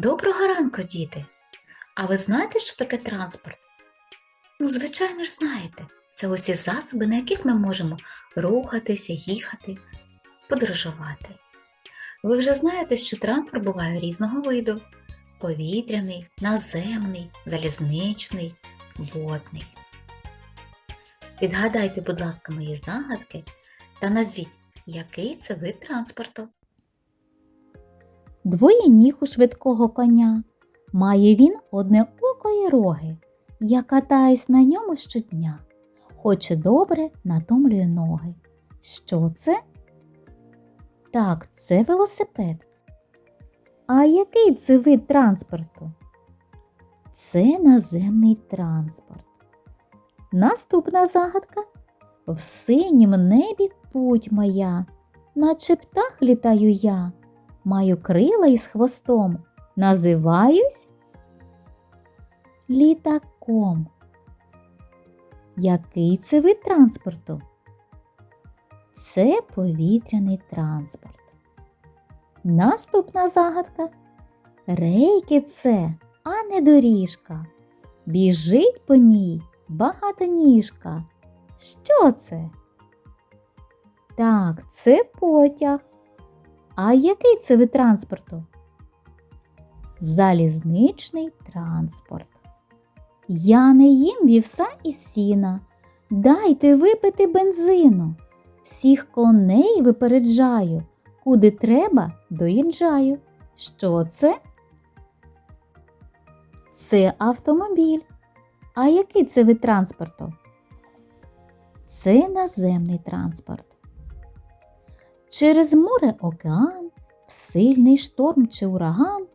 Доброго ранку, діти! А ви знаєте, що таке транспорт? Ну, звичайно ж, знаєте. Це усі засоби, на яких ми можемо рухатися, їхати, подорожувати. Ви вже знаєте, що транспорт буває різного виду: повітряний, наземний, залізничний, водний. Відгадайте, будь ласка, мої загадки та назвіть, який це вид транспорту. Двоє ніг у швидкого коня. Має він одне око і роги. Я катаюсь на ньому щодня. Хоче добре, натомлює ноги. Що це? Так, це велосипед. А який це вид транспорту? Це наземний транспорт. Наступна загадка. В синім небі путь моя, наче птах літаю я. Маю крила із хвостом. Називаюсь літаком. Який це вид транспорту? Це повітряний транспорт. Наступна загадка. Рейки це, а не доріжка. Біжить по ній багатоніжка. Що це? Так, це потяг. А який це вид транспорту? Залізничний транспорт. Я не їм вівса і сіна. Дайте випити бензину. Всіх коней випереджаю. Куди треба, доїжджаю. Що це? Це автомобіль. А який це вид транспорту? Це наземний транспорт. Через море океан, в сильний шторм чи ураган,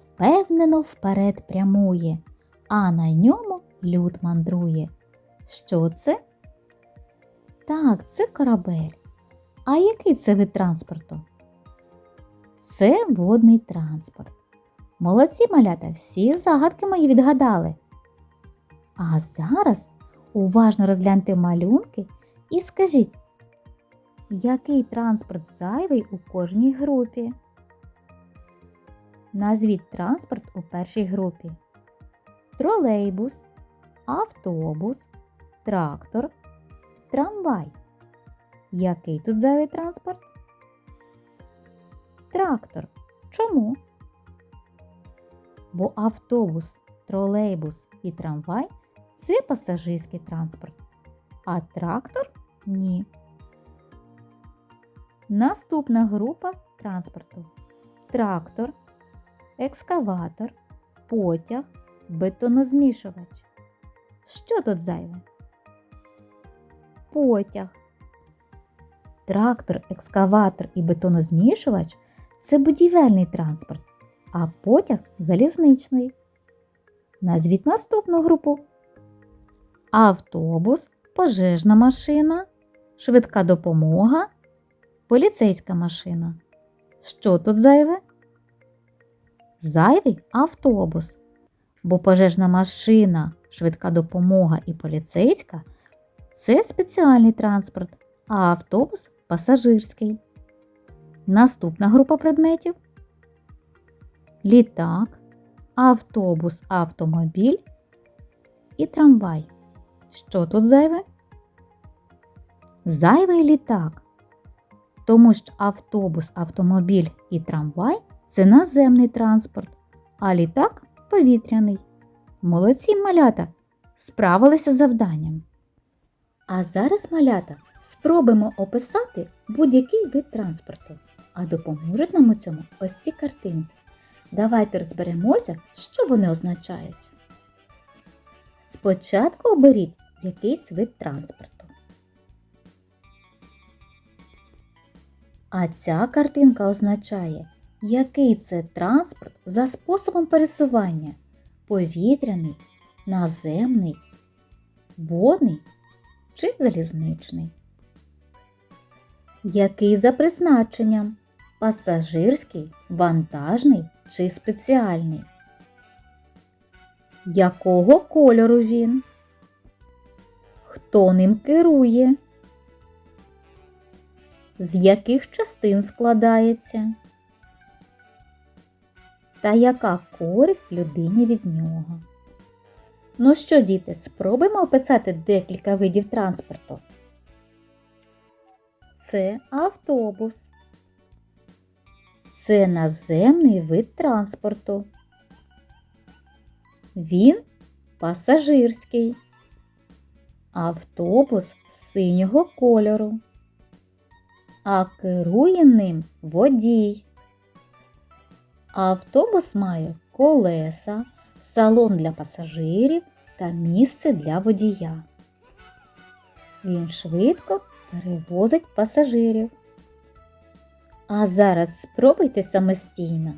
впевнено вперед прямує, а на ньому люд мандрує. Що це? Так, це корабель. А який це вид транспорту? Це водний транспорт. Молодці малята, всі загадки мої відгадали. А зараз уважно розгляньте малюнки і скажіть, який транспорт зайвий у кожній групі? Назвіть транспорт у першій групі. Тролейбус, автобус, трактор, трамвай. Який тут зайвий транспорт? Трактор. Чому? Бо автобус, тролейбус і трамвай це пасажирський транспорт, а трактор ні. Наступна група транспорту: трактор, екскаватор, потяг, бетонозмішувач. Що тут зайве? Потяг. Трактор, екскаватор і бетонозмішувач це будівельний транспорт, а потяг залізничний. Назвіть наступну групу. Автобус, пожежна машина, швидка допомога, поліцейська машина. Що тут зайве? Зайвий автобус, бо пожежна машина, швидка допомога і поліцейська це спеціальний транспорт, а автобус пасажирський. Наступна група предметів літак, автобус, автомобіль і трамвай. Що тут зайве? Зайвий літак. Тому що автобус, автомобіль і трамвай це наземний транспорт, а літак повітряний. Молодці малята справилися з завданням. А зараз, малята, спробуємо описати будь-який вид транспорту, а допоможуть нам у цьому ось ці картинки. Давайте розберемося, що вони означають. Спочатку оберіть якийсь вид транспорту. А ця картинка означає, який це транспорт за способом пересування повітряний, наземний, водний чи залізничний. Який за призначенням пасажирський, вантажний чи спеціальний? Якого кольору він? Хто ним керує? З яких частин складається? та яка користь людині від нього. Ну що, діти, спробуємо описати декілька видів транспорту. Це автобус. Це наземний вид транспорту. Він пасажирський. Автобус синього кольору. А керує ним водій. Автобус має колеса, салон для пасажирів та місце для водія. Він швидко перевозить пасажирів. А зараз спробуйте самостійно.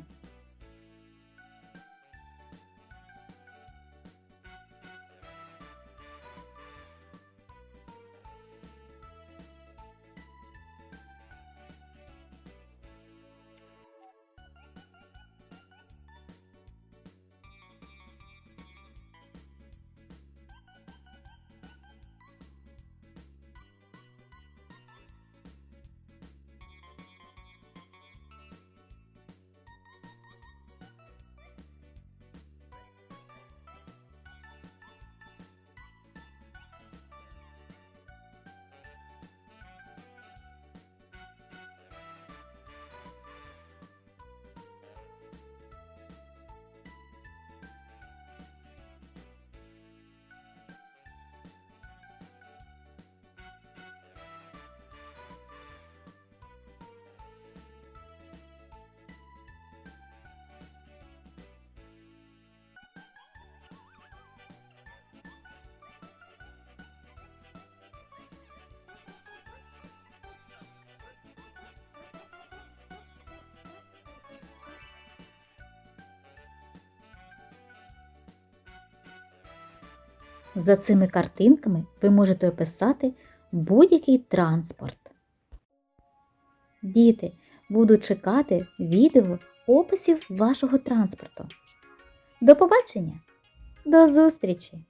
За цими картинками ви можете описати будь-який транспорт. Діти, буду чекати відео описів вашого транспорту. До побачення! До зустрічі!